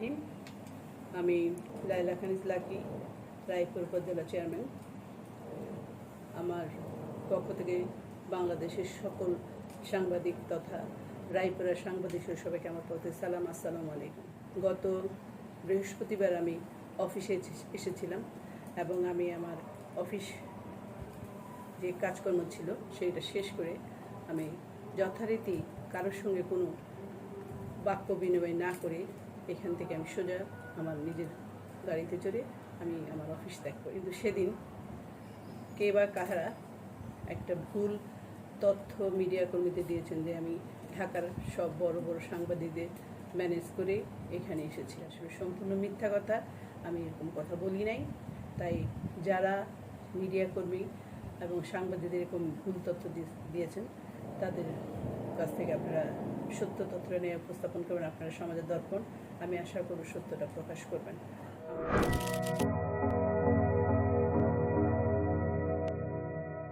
আমি লাইলা খানিজ লাকি রায়পুর উপজেলা চেয়ারম্যান আমার পক্ষ থেকে বাংলাদেশের সকল সাংবাদিক তথা রায়পুরের সাংবাদিক সবাইকে আমার পথে সালাম, আসসালামু আলাইকুম। গত বৃহস্পতিবার আমি অফিসে এসে- এসেছিলাম এবং আমি আমার অফিস যে কাজকর্ম ছিল সেইটা শেষ করে আমি যথারীতি কারোর সঙ্গে কোনো বাক্য বিনিময় না করে এখান থেকে আমি সোজা আমার নিজের গাড়িতে চড়ে আমি আমার অফিস ত্যাগ করি। কিন্তু সেদিন কে বা কাহারা একটা ভুল তথ্য মিডিয়া কর্মীদের দিয়েছেন যে আমি ঢাকার সব বড় বড় সাংবাদিকদের ম্যানেজ করে এখানে এসেছি। আসলে সম্পূর্ণ মিথ্যা কথা আমি এরকম কথা বলি নাই। তাই যারা মিডিয়া কর্মী এবং সাংবাদিকদের এরকম ভুল তথ্য দিয়েছেন, তাদের কাছ থেকে আপনারা সত্য তথ্য নিয়ে উপস্থাপন করবেন, আপনারা সমাজের দর্পণ। আমি আশা করব সত্যটা প্রকাশ করবেন।